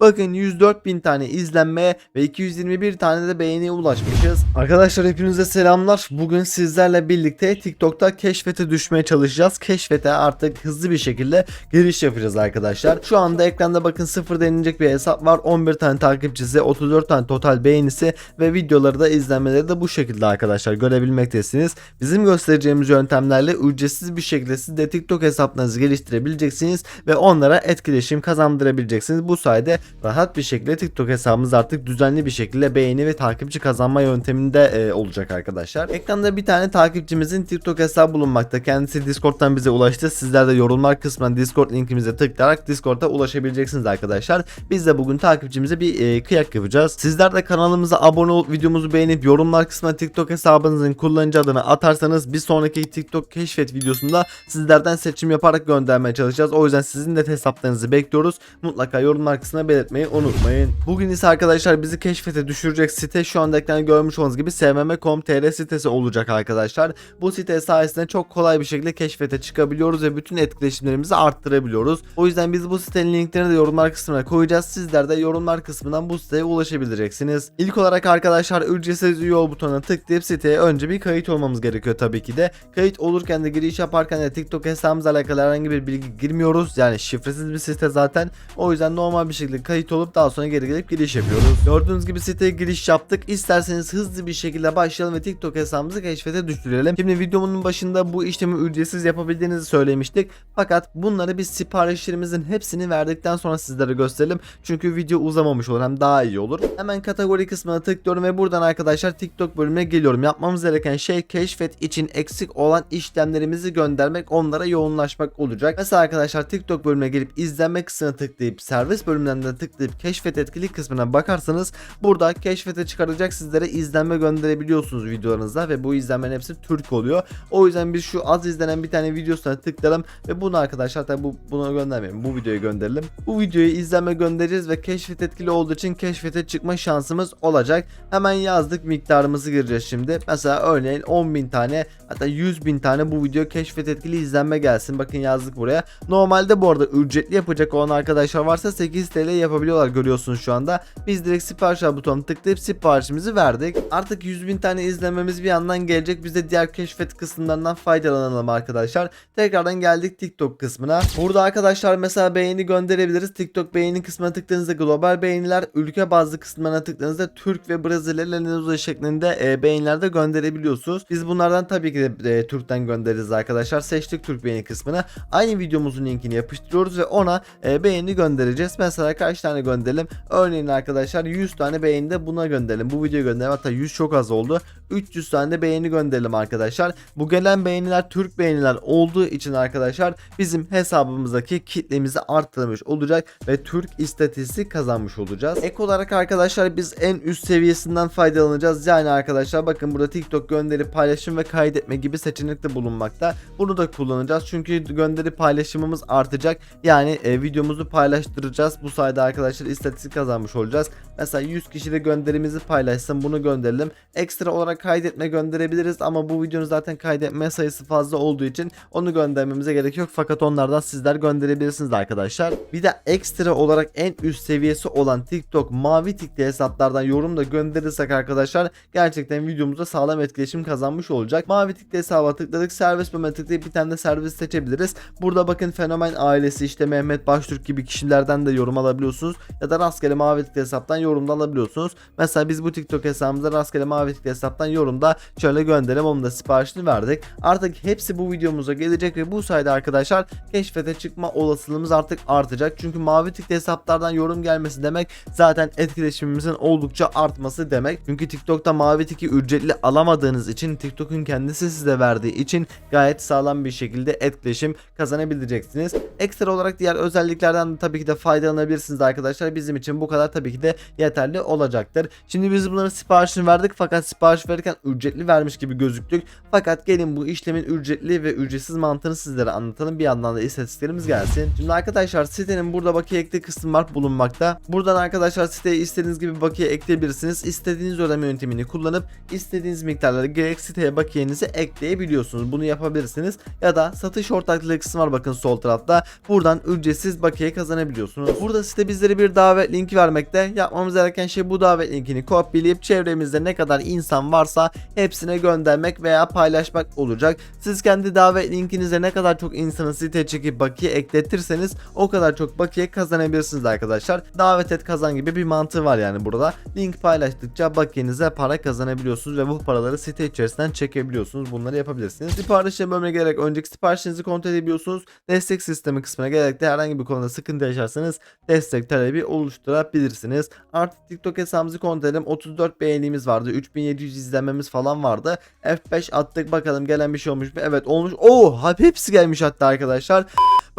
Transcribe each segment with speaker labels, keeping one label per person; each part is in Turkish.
Speaker 1: Bakın 104 bin tane izlenmeye ve 221 tane de beğeniye ulaşmışız. Arkadaşlar hepinize selamlar. Bugün sizlerle birlikte TikTok'ta keşfete düşmeye çalışacağız. Keşfete artık hızlı bir şekilde giriş yapacağız arkadaşlar. Şu anda ekranda bakın sıfır denilecek bir hesap var. 11 tane takipçisi, 34 tane total beğenisi ve videoları da izlenmeleri de bu şekilde arkadaşlar görebilmektesiniz. Bizim göstereceğimiz yöntemlerle ücretsiz bir şekilde siz de TikTok hesaplarınızı geliştirebileceksiniz ve onlara etkileşim kazandırabileceksiniz. Bu sayede rahat bir şekilde TikTok hesabımız artık düzenli bir şekilde beğeni ve takipçi kazanma yönteminde e, olacak arkadaşlar. Ekranda bir tane takipçimizin TikTok hesabı bulunmakta. Kendisi Discord'dan bize ulaştı. Sizler de yorumlar kısmına Discord linkimize tıklayarak Discord'a ulaşabileceksiniz arkadaşlar. Biz de bugün takipçimize bir e, kıyak yapacağız. Sizler de kanalımıza abone olup videomuzu beğenip yorumlar kısmına TikTok hesabınızın kullanıcı adını atarsanız bir sonraki TikTok keşfet videosunda sizlerden seçim yaparak göndermeye çalışacağız. O yüzden sizin de hesaplarınızı bekliyoruz. Mutlaka yorumlar kısmına belirtmeyi unutmayın. Bugün ise arkadaşlar bizi keşfete düşürecek site şu anda ekranda görmüş olduğunuz gibi svm.com.tr sitesi olacak arkadaşlar. Bu site sayesinde çok kolay bir şekilde keşfete çıkabiliyoruz ve bütün etkileşimlerimizi arttırabiliyoruz. O yüzden biz bu sitenin linklerini de yorumlar kısmına koyacağız. Sizler de yorumlar kısmından bu siteye ulaşabileceksiniz. İlk olarak arkadaşlar ücretsiz üye ol butonuna tıklayıp siteye önce bir kayıt olmamız gerekiyor tabii ki de. Kayıt olurken de giriş yaparken de TikTok hesabımızla alakalı herhangi bir bilgi girmiyoruz. Yani şifresiz bir site zaten. O yüzden normal bir şekilde kayıt olup daha sonra geri gelip giriş yapıyoruz. Gördüğünüz gibi siteye giriş yaptık. İsterseniz hızlı bir şekilde başlayalım ve TikTok hesabımızı keşfete düşürelim. Şimdi videomun başında bu işlemi ücretsiz yapabildiğinizi söylemiştik. Fakat bunları biz siparişlerimizin hepsini verdikten sonra sizlere gösterelim. Çünkü video uzamamış olur hem daha iyi olur. Hemen kategori kısmına tıklıyorum ve buradan arkadaşlar TikTok bölümüne geliyorum. Yapmamız gereken şey keşfet için eksik olan işlemlerimizi göndermek, onlara yoğunlaşmak olacak. Mesela arkadaşlar TikTok bölümüne gelip izlenme kısmına tıklayıp servis bölümünden de tıklayıp keşfet etkili kısmına bakarsanız burada keşfete çıkaracak sizlere izlenme gönderebiliyorsunuz videolarınızda ve bu izlenmenin hepsi Türk oluyor. O yüzden biz şu az izlenen bir tane videosuna tıklayalım ve bunu arkadaşlar tabi bu, buna göndermeyelim. Bu videoyu gönderelim. Bu videoyu izlenme göndereceğiz ve keşfet etkili olduğu için keşfete çıkma şansımız olacak. Hemen yazdık miktarımızı gireceğiz şimdi. Mesela örneğin 10.000 tane hatta 100.000 tane bu video keşfet etkili izlenme gelsin. Bakın yazdık buraya. Normalde bu arada ücretli yapacak olan arkadaşlar varsa 8 TL yapabiliyorlar görüyorsunuz şu anda. Biz direkt sipariş al butonuna tıklayıp siparişimizi verdik. Artık 100.000 tane izlememiz bir yandan gelecek. Biz de diğer keşfet kısımlarından faydalanalım arkadaşlar. Tekrardan geldik TikTok kısmına. Burada arkadaşlar mesela beğeni gönderebiliriz. TikTok beğeni kısmına tıkladığınızda global beğeniler, ülke bazlı kısmına tıkladığınızda Türk ve Brezilya Leninoza şeklinde e, beğeniler de gönderebiliyorsunuz. Biz bunlardan tabii ki de e, Türk'ten göndeririz arkadaşlar. Seçtik Türk beğeni kısmını. Aynı videomuzun linkini yapıştırıyoruz ve ona e, beğeni göndereceğiz. Mesela kaç tane gönderelim? Örneğin arkadaşlar 100 tane beğeni de buna gönderelim. Bu videoya gönderelim. Hatta 100 çok az oldu. 300 tane de beğeni gönderelim arkadaşlar. Bu gelen beğeniler Türk beğeniler olduğu için arkadaşlar bizim hesabımızdaki kitlemizi arttırmış olacak ve Türk istatistik kazanmış olacağız. Ek olarak arkadaşlar biz en üst seviyesinden faydalanacağız. Yani arkadaşlar bakın burada TikTok gönderi paylaşım ve kaydetme gibi seçenek de bulunmakta. Bunu da kullanacağız. Çünkü gönderi paylaşımımız artacak. Yani e, videomuzu paylaştıracağız. Bu sayede arkadaşlar istatistik kazanmış olacağız. Mesela 100 kişi de gönderimizi paylaşsın bunu gönderelim. Ekstra olarak kaydetme gönderebiliriz ama bu videonun zaten kaydetme sayısı fazla olduğu için onu göndermemize gerek yok. Fakat onlardan sizler gönderebilirsiniz arkadaşlar. Bir de ekstra olarak en üst seviyesi olan TikTok mavi tikli hesaplardan yorum da gönderirsek arkadaşlar gerçekten videomuzda sağlam etkileşim kazanmış olacak. Mavi tikli hesaba tıkladık. Servis bölümüne tıklayıp bir tane de servis seçebiliriz. Burada bakın fenomen ailesi işte Mehmet Baştürk gibi kişilerden de yorum alabiliyorsunuz. Ya da rastgele mavi tikli hesaptan yorum da alabiliyorsunuz. Mesela biz bu TikTok hesabımıza rastgele mavi tikli hesaptan yorumda şöyle gönderelim. Onun da siparişini verdik. Artık hepsi bu videomuza gelecek ve bu sayede arkadaşlar keşfete çıkma olasılığımız artık artacak. Çünkü mavi tikli hesaplardan yorum gelmesi demek zaten etkileşimimizin oldukça artması demek. Çünkü TikTok'ta mavi tiki ücretli alamadığınız için TikTok'un kendisi size verdiği için gayet sağlam bir şekilde etkileşim kazanabileceksiniz. Ekstra olarak diğer özelliklerden de tabii ki de faydalanabilirsiniz arkadaşlar. Bizim için bu kadar tabii ki de yeterli olacaktır. Şimdi biz bunların siparişini verdik fakat sipariş verirken ücretli vermiş gibi gözüktük. Fakat gelin bu işlemin ücretli ve ücretsiz mantığını sizlere anlatalım. Bir yandan da istatistiklerimiz gelsin. Şimdi arkadaşlar sitenin burada bakiye ekle kısmı var bulunmakta. Buradan arkadaşlar siteye istediğiniz gibi bakiye ekleyebilirsiniz. İstediğiniz ödeme yöntemini kullanıp istediğiniz miktarları gerek siteye bakiyenizi ekleyebiliyorsunuz. Bunu yapabilirsiniz. Ya da satış ortaklığı kısmı var bakın sol tarafta. Buradan ücretsiz bakiye kazanabiliyorsunuz. Burada site de bizlere bir davet linki vermekte. Yapmamız gereken şey bu davet linkini kopyalayıp çevremizde ne kadar insan varsa hepsine göndermek veya paylaşmak olacak. Siz kendi davet linkinize ne kadar çok insanı siteye çekip bakiye ekletirseniz o kadar çok bakiye kazanabilirsiniz arkadaşlar. Davet et kazan gibi bir mantığı var yani burada. Link paylaştıkça bakiyenize para kazanabiliyorsunuz ve bu paraları site içerisinden çekebiliyorsunuz. Bunları yapabilirsiniz. Siparişe bölümüne gelerek önceki siparişinizi kontrol edebiliyorsunuz. Destek sistemi kısmına gelerek de herhangi bir konuda sıkıntı yaşarsanız destek talebi oluşturabilirsiniz. Artık TikTok hesabımızı kontrol edelim. 34 beğenimiz vardı. 3700 izlenmemiz falan vardı. F5 attık bakalım gelen bir şey olmuş mu? Evet olmuş. Oo hepsi gelmiş hatta arkadaşlar.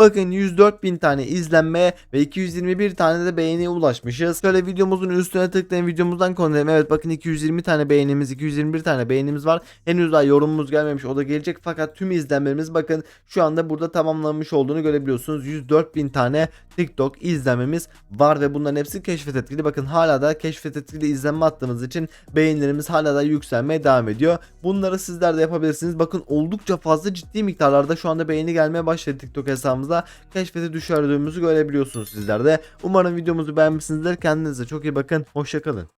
Speaker 1: Bakın 104 bin tane izlenme ve 221 tane de beğeniye ulaşmışız. Şöyle videomuzun üstüne tıklayın videomuzdan konuşalım. Evet bakın 220 tane beğenimiz 221 tane beğenimiz var. Henüz daha yorumumuz gelmemiş o da gelecek fakat tüm izlenmemiz bakın şu anda burada tamamlanmış olduğunu görebiliyorsunuz. 104 bin tane TikTok izlenmemiz var ve bunların hepsi keşfet etkili. Bakın hala da keşfet etkili izlenme attığımız için beğenilerimiz hala da yükselmeye devam ediyor. Bunları sizler de yapabilirsiniz. Bakın oldukça fazla ciddi miktarlarda şu anda beğeni gelmeye başladı TikTok hesabımızda. Keşfete düşürdüğümüzü görebiliyorsunuz sizler de. Umarım videomuzu beğenmişsinizdir. Kendinize çok iyi bakın. Hoşçakalın.